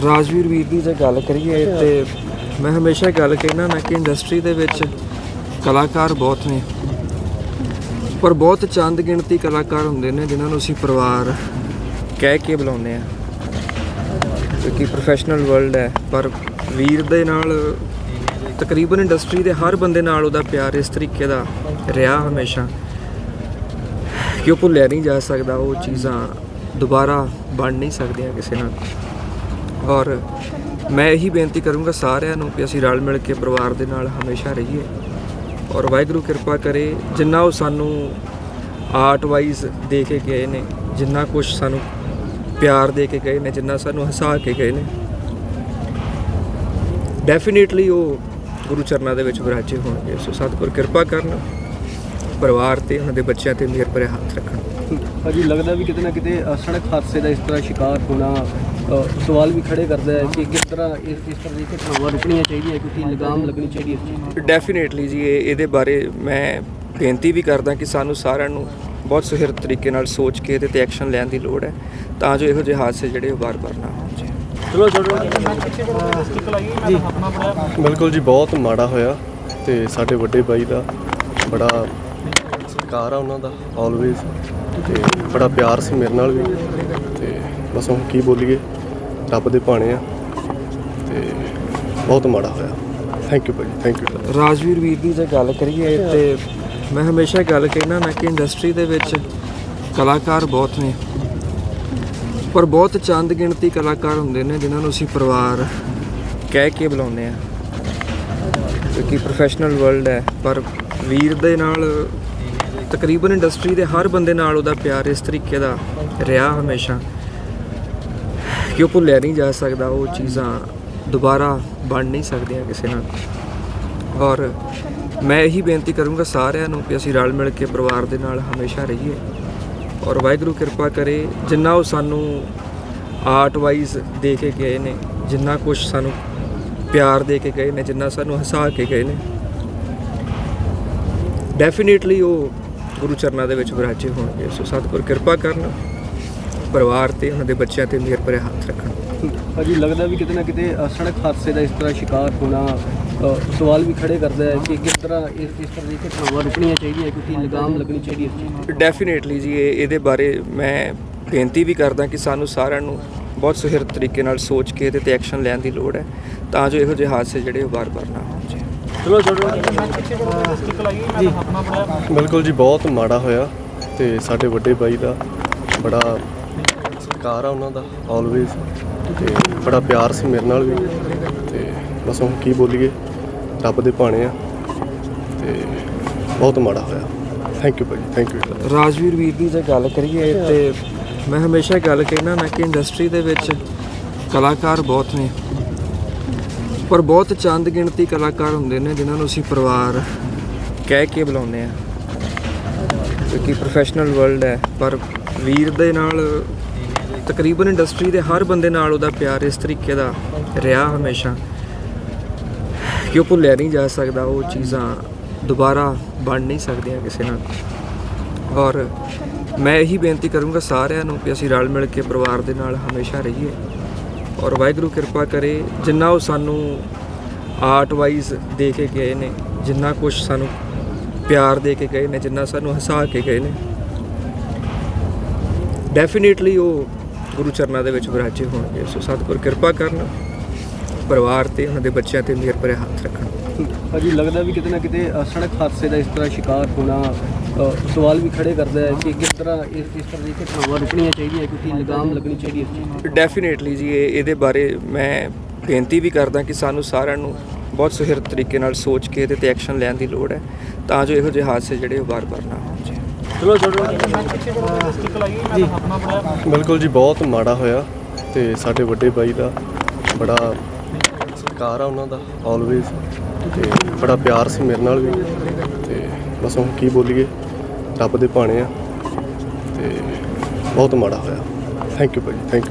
ਰਾਜਵੀਰ ਵੀਰ ਦੀ ਜੇ ਗੱਲ ਕਰੀਏ ਤੇ ਮੈਂ ਹਮੇਸ਼ਾ ਗੱਲ ਕਹਿਣਾ ਨਾ ਕਿ ਇੰਡਸਟਰੀ ਦੇ ਵਿੱਚ ਕਲਾਕਾਰ ਬਹੁਤ ਨੇ। ਪਰ ਬਹੁਤ ਚੰਦ ਗਿਣਤੀ ਕਲਾਕਾਰ ਹੁੰਦੇ ਨੇ ਜਿਨ੍ਹਾਂ ਨੂੰ ਅਸੀਂ ਪਰਿਵਾਰ ਕਹਿ ਕੇ ਬੁਲਾਉਂਦੇ ਆ ਕਿਉਂਕਿ ਪ੍ਰੋਫੈਸ਼ਨਲ ਵਰਲਡ ਹੈ, ਪਰ ਵੀਰ ਦੇ ਨਾਲ ਤਕਰੀਬਨ ਇੰਡਸਟਰੀ ਦੇ ਹਰ ਬੰਦੇ ਨਾਲ ਉਹਦਾ ਪਿਆਰ ਇਸ ਤਰੀਕੇ ਦਾ ਰਿਹਾ ਹਮੇਸ਼ਾ ਕਿ ਉਹ ਭੁੱਲਿਆ ਨਹੀਂ ਜਾ ਸਕਦਾ, ਉਹ ਚੀਜ਼ਾਂ ਦੁਬਾਰਾ ਬਣ ਨਹੀਂ ਸਕਦੀਆਂ ਕਿਸੇ ਨਾਲ। ਔਰ ਮੈਂ ਇਹੀ ਬੇਨਤੀ ਕਰੂੰਗਾ ਸਾਰਿਆਂ ਨੂੰ ਕਿ ਅਸੀਂ ਰਲ ਮਿਲ ਕੇ ਪਰਿਵਾਰ ਦੇ ਨਾਲ ਹਮੇਸ਼ਾ ਰਹੀਏ। ਔਰ ਵਾਹਿਗੁਰੂ ਕਿਰਪਾ ਕਰੇ ਜਿੰਨਾ ਉਹ ਸਾਨੂੰ ਆਰਟ ਵਾਈਜ਼ ਦੇ ਕੇ ਗਏ ਨੇ ਜਿੰਨਾ ਕੁਝ ਸਾਨੂੰ ਪਿਆਰ ਦੇ ਕੇ ਗਏ ਨੇ ਜਿੰਨਾ ਸਾਨੂੰ ਹਸਾ ਕੇ ਗਏ ਨੇ ਡੈਫੀਨਿਟਲੀ ਉਹ ਗੁਰੂ ਚਰਨਾਂ ਦੇ ਵਿੱਚ ਵਿਰਾਜੇ ਹੋਣਗੇ। ਸੋ ਸਤਿਗੁਰ ਕਿਰਪਾ ਕਰਨ ਪਰਿਵਾਰ ਤੇ ਉਹਨਾਂ ਦੇ ਬੱਚਿਆਂ ਤੇ ਮਿਹਰ ਭਰੇ ਹੱਥ ਰੱਖਣ। ਭਾਜੀ ਲੱਗਦਾ ਵੀ ਕਿਤੇ ਨਾ ਕਿਤੇ ਅ, ਸੜਕ ਹਾਦਸੇ ਦਾ ਇਸ ਤਰ੍ਹਾਂ ਸ਼ਿਕਾਰ ਹੋਣਾ ਸਵਾਲ ਵੀ ਖੜੇ ਕਰਦਾ ਹੈ ਕਿ ਕਿਸ ਤਰ੍ਹਾਂ ਇਸ ਇਸ ਤਰ੍ਹਾਂ ਦੀ ਘਟਨਾਵਾਂ ਰੁਕਣੀਆਂ ਚਾਹੀਦੀਆਂ ਕਿਉਂਕਿ ਲਗਾਮ ਲੱਗਣੀ ਚਾਹੀਦੀ ਹੈ ਇਸ ਚੀਜ਼ ਦੀ। ਡੈਫੀਨੇਟਲੀ ਜੀ ਇਹ ਇਹਦੇ ਬਾਰੇ ਮੈਂ ਬੇਨਤੀ ਵੀ ਕਰਦਾ ਕਿ ਸਾਨੂੰ ਸਾਰਿਆਂ ਨੂੰ ਬਹੁਤ ਸੁਹਿਰਦ ਤਰੀਕੇ ਨਾਲ ਸੋਚ ਕੇ ਇਹਦੇ ਤੇ ਐਕਸ਼ਨ ਲੈਣ ਦੀ ਲੋੜ ਹੈ ਤਾਂ ਜੋ ਇਹੋ ਜਿਹੇ ਹਾਦਸੇ ਜਿਹੜੇ ਉਹ ਵਾਰ-ਵਾਰ ਨਾ ਹੋਣ ਜੀ। ਚਲੋ ਚਲੋ ਜੀ। ਬਿਲਕੁਲ ਜੀ ਬਹੁਤ ਮਾੜਾ ਹੋਇਆ ਤੇ ਸਾਡੇ ਵੱਡੇ ਬਾਈ ਦਾ ਬੜਾ ਸਤਿਕਾਰ ਆ ਉਹਨਾਂ ਦਾ ਆਲਵੇਜ਼ ਤੇ ਬੜਾ ਪਿਆਰ ਸੀ ਮੇਰੇ ਨਾਲ ਵੀ। ਤੇ ਬਸ ਹੁਣ ਕੀ ਬੋਲੀਏ? ਰੱਬ ਦੇ ਭਾਣੇ ਆ। ਤੇ ਬਹੁਤ ਮਾੜਾ ਹੋਇਆ। ਥੈਂਕ ਯੂ ਭਾਈ ਥੈਂਕ ਯੂ ਰਾਜਵੀਰ ਵੀਰ ਦੀ ਜੇ ਗੱਲ ਕਰੀਏ ਤੇ ਮੈਂ ਹਮੇਸ਼ਾ ਗੱਲ ਕਹਿਣਾ ਨਾ ਕਿ ਇੰਡਸਟਰੀ ਦੇ ਵਿੱਚ ਕਲਾਕਾਰ ਬਹੁਤ ਨੇ। ਪਰ ਬਹੁਤ ਚੰਦ ਗਿਣਤੀ ਕਲਾਕਾਰ ਹੁੰਦੇ ਨੇ ਜਿਨ੍ਹਾਂ ਨੂੰ ਅਸੀਂ ਪਰਿਵਾਰ ਕਹਿ ਕੇ ਬੁਲਾਉਂਦੇ ਆ ਕਿਉਂਕਿ ਪ੍ਰੋਫੈਸ਼ਨਲ ਵਰਲਡ ਹੈ। ਪਰ ਵੀਰ ਦੇ ਨਾਲ ਤਕਰੀਬਨ ਇੰਡਸਟਰੀ ਦੇ ਹਰ ਬੰਦੇ ਨਾਲ ਉਹਦਾ ਪਿਆਰ ਇਸ ਤਰੀਕੇ ਦਾ ਰਿਹਾ ਹਮੇਸ਼ਾ। ਕਿ ਉਹ ਭੁੱਲਿਆ ਨਹੀਂ ਜਾ ਸਕਦਾ ਉਹ ਚੀਜ਼ਾਂ? ਦੁਬਾਰਾ ਬਣ ਨਹੀਂ ਸਕਦੀਆਂ ਕਿਸੇ ਨਾਲ। ਔਰ ਮੈਂ ਇਹੀ ਬੇਨਤੀ ਕਰੂੰਗਾ ਸਾਰਿਆਂ ਨੂੰ ਕਿ ਅਸੀਂ ਰਲ ਮਿਲ ਕੇ ਪਰਿਵਾਰ ਦੇ ਨਾਲ ਹਮੇਸ਼ਾ ਰਹੀਏ। ਔਰ ਵਾਹਿਗੁਰੂ ਕਿਰਪਾ ਕਰੇ, ਜਿੰਨਾ ਉਹ ਸਾਨੂੰ ਆਰਟ ਵਾਈਜ਼ ਦੇ ਕੇ ਗਏ ਨੇ, ਜਿੰਨਾ ਕੁਝ ਸਾਨੂੰ ਪਿਆਰ ਦੇ ਕੇ ਗਏ ਨੇ, ਜਿੰਨਾ ਸਾਨੂੰ ਹਸਾ ਕੇ ਗਏ ਨੇ ਡੈਫੀਨਿਟਲੀ ਉਹ ਗੁਰੂ ਚਰਨਾਂ ਦੇ ਵਿੱਚ ਵਿਰਾਜੇ ਹੋਣਗੇ। ਸੋ ਸਤਿਗੁਰ ਕਿਰਪਾ ਕਰਨ। ਪਰਿਵਾਰ ਤੇ ਉਹਨਾਂ ਦੇ ਬੱਚਿਆਂ ਤੇ ਮਿਹਰ ਭਰੇ ਹੱਥ ਰੱਖਣ। ਭਾਜੀ ਲੱਗਦਾ ਵੀ ਕਿਤੇ ਨਾ ਕਿਤੇ ਸੜਕ ਹਾਦਸੇ ਦਾ ਇਸ ਤਰ੍ਹਾਂ ਸ਼ਿਕਾਰ ਹੋਣਾ ਸਵਾਲ ਵੀ ਖੜੇ ਕਰਦਾ ਹੈ ਕਿ ਕਿਸ ਤਰ੍ਹਾਂ ਇਸ ਇਸ ਤਰ੍ਹਾਂ ਦੀ ਘਟਨਾਵਾਂ ਰੁਕਣੀਆਂ ਚਾਹੀਦੀਆਂ ਕਿਉਂਕਿ ਲਗਾਮ ਲੱਗਣੀ ਚਾਹੀਦੀ ਹੈ। ਡੈਫੀਨੇਟਲੀ ਜੀ ਇਹ ਇਹਦੇ ਬਾਰੇ ਮੈਂ ਬੇਨਤੀ ਵੀ ਕਰਦਾ ਕਿ ਸਾਨੂੰ ਸਾਰਿਆਂ ਨੂੰ ਬਹੁਤ ਸੁਹਿਰਦ ਤਰੀਕੇ ਨਾਲ ਸੋਚ ਕੇ ਇਹਦੇ ਤੇ ਐਕਸ਼ਨ ਲੈਣ ਦੀ ਲੋੜ ਹੈ ਤਾਂ ਜੋ ਇਹੋ ਜਿਹੇ ਹਾਦਸੇ ਜਿਹੜੇ ਉਹ ਵਾਰ-ਵਾਰ ਨਾ ਹੋਣ ਜੀ। ਚਲੋ ਬਿਲਕੁਲ ਜੀ ਬਹੁਤ ਮਾੜਾ ਹੋਇਆ ਤੇ ਸਾਡੇ ਵੱਡੇ ਬਾਈ ਦਾ ਬੜਾ ਸਤਿਕਾਰ ਆ ਉਹਨਾਂ ਦਾ ਆਲਵੇਜ਼ ਤੇ ਬੜਾ ਪਿਆਰ ਸੀ ਮੇਰੇ ਨਾਲ ਵੀ। ਤੇ ਬਸ ਹੁਣ ਕੀ ਬੋਲੀਏ, ਰੱਬ ਦੇ ਭਾਣੇ ਆ। ਤੇ ਬਹੁਤ ਮਾੜਾ ਹੋਇਆ। ਥੈਂਕ ਯੂ ਭਾਈ ਥੈਂਕ ਯੂ ਰਾਜਵੀਰ ਵੀਰ ਦੀ ਜੇ ਗੱਲ ਕਰੀਏ ਤੇ ਮੈਂ ਹਮੇਸ਼ਾ ਗੱਲ ਕਹਿਣਾ ਨਾ ਕਿ ਇੰਡਸਟਰੀ ਦੇ ਵਿੱਚ ਕਲਾਕਾਰ ਬਹੁਤ ਨੇ। ਪਰ ਬਹੁਤ ਚੰਦ ਗਿਣਤੀ ਕਲਾਕਾਰ ਹੁੰਦੇ ਨੇ ਜਿਨ੍ਹਾਂ ਨੂੰ ਅਸੀਂ ਪਰਿਵਾਰ ਕਹਿ ਕੇ ਬੁਲਾਉਂਦੇ ਆ ਕਿਉਂਕਿ ਪ੍ਰੋਫੈਸ਼ਨਲ ਵਰਲਡ ਹੈ, ਪਰ ਵੀਰ ਦੇ ਨਾਲ ਤਕਰੀਬਨ ਇੰਡਸਟਰੀ ਦੇ ਹਰ ਬੰਦੇ ਨਾਲ ਉਹਦਾ ਪਿਆਰ ਇਸ ਤਰੀਕੇ ਦਾ ਰਿਹਾ ਹਮੇਸ਼ਾ। ਕਿ ਉਹ ਭੁੱਲਿਆ ਨਹੀਂ ਜਾ ਸਕਦਾ ਉਹ ਚੀਜ਼ਾਂ ਦੁਬਾਰਾ ਬਣ ਨਹੀਂ ਸਕਦੀਆਂ ਕਿਸੇ ਨਾਲ। ਔਰ ਮੈਂ ਇਹੀ ਬੇਨਤੀ ਕਰੂੰਗਾ ਸਾਰਿਆਂ ਨੂੰ ਕਿ ਅਸੀਂ ਰਲ ਮਿਲ ਕੇ ਪਰਿਵਾਰ ਦੇ ਨਾਲ ਹਮੇਸ਼ਾ ਰਹੀਏ। ਔਰ ਵਾਹਿਗੁਰੂ ਕਿਰਪਾ ਕਰੇ, ਜਿੰਨਾ ਉਹ ਸਾਨੂੰ ਆਰਟ ਵਾਈਜ਼ ਦੇ ਕੇ ਗਏ ਨੇ, ਜਿੰਨਾ ਕੁਝ ਸਾਨੂੰ ਪਿਆਰ ਦੇ ਕੇ ਗਏ ਨੇ, ਜਿੰਨਾ ਸਾਨੂੰ ਹਸਾ ਕੇ ਗਏ ਨੇ। ਡੈਫੀਨਿਟਲੀ ਉਹ ਗੁਰੂ ਚਰਨਾਂ ਦੇ ਵਿੱਚ ਵਿਰਾਜੇ ਹੋਣਗੇ। ਸੋ ਸਤਿਗੁਰ ਕਿਰਪਾ ਕਰਨ ਪਰਿਵਾਰ ਤੇ ਉਹਨਾਂ ਦੇ ਬੱਚਿਆਂ ਤੇ ਮਿਹਰ ਭਰੇ ਹੱਥ ਰੱਖਣ। ਭਾਜੀ ਲੱਗਦਾ ਵੀ ਕਿਤੇ ਨਾ ਕਿਤੇ ਸੜਕ ਹਾਦਸੇ ਦਾ ਇਸ ਤਰ੍ਹਾਂ ਸ਼ਿਕਾਰ ਹੋਣਾ ਸਵਾਲ ਵੀ ਖੜੇ ਕਰਦਾ ਹੈ ਕਿ ਕਿਸ ਤਰ੍ਹਾਂ ਇਸ ਇਸ ਤਰ੍ਹਾਂ ਦੀ ਘਟਨਾਵਾਂ ਰੁਕਣੀਆਂ ਚਾਹੀਦੀਆਂ ਕਿਉਂਕਿ ਲਗਾਮ ਲੱਗਣੀ ਚਾਹੀਦੀ ਹੈ ਇਸ ਚੀਜ਼। ਡੈਫੀਨੇਟਲੀ ਜੀ ਇਹ ਇਹਦੇ ਬਾਰੇ ਮੈਂ ਬੇਨਤੀ ਵੀ ਕਰਦਾ ਕਿ ਸਾਨੂੰ ਸਾਰਿਆਂ ਨੂੰ ਬਹੁਤ ਸੁਹਿਰਦ ਤਰੀਕੇ ਨਾਲ ਸੋਚ ਕੇ ਇਹਦੇ ਤੇ ਐਕਸ਼ਨ ਲੈਣ ਦੀ ਲੋੜ ਹੈ ਤਾਂ ਜੋ ਇਹੋ ਜਿਹੇ ਹਾਦਸੇ ਜਿਹੜੇ ਉਹ ਵਾਰ-ਵਾਰ ਨਾ ਚਲੋ ਚਲੋ। ਜੀ। ਬਿਲਕੁਲ ਜੀ ਬਹੁਤ ਮਾੜਾ ਹੋਇਆ ਤੇ ਸਾਡੇ ਵੱਡੇ ਬਾਈ ਦਾ ਬੜਾ ਸਤਿਕਾਰ ਆ ਉਹਨਾਂ ਦਾ ਆਲਵੇਜ਼ ਤੇ ਬੜਾ ਪਿਆਰ ਸੀ ਮੇਰੇ ਨਾਲ ਵੀ। ਤੇ ਬਸ ਹੁਣ ਕੀ ਬੋਲੀਏ ਰੱਬ ਦੇ ਭਾਣੇ ਆ। ਤੇ ਬਹੁਤ ਮਾੜਾ ਹੋਇਆ। ਥੈਂਕ ਯੂ ਭਾਈ ਥੈਂਕ ਯੂ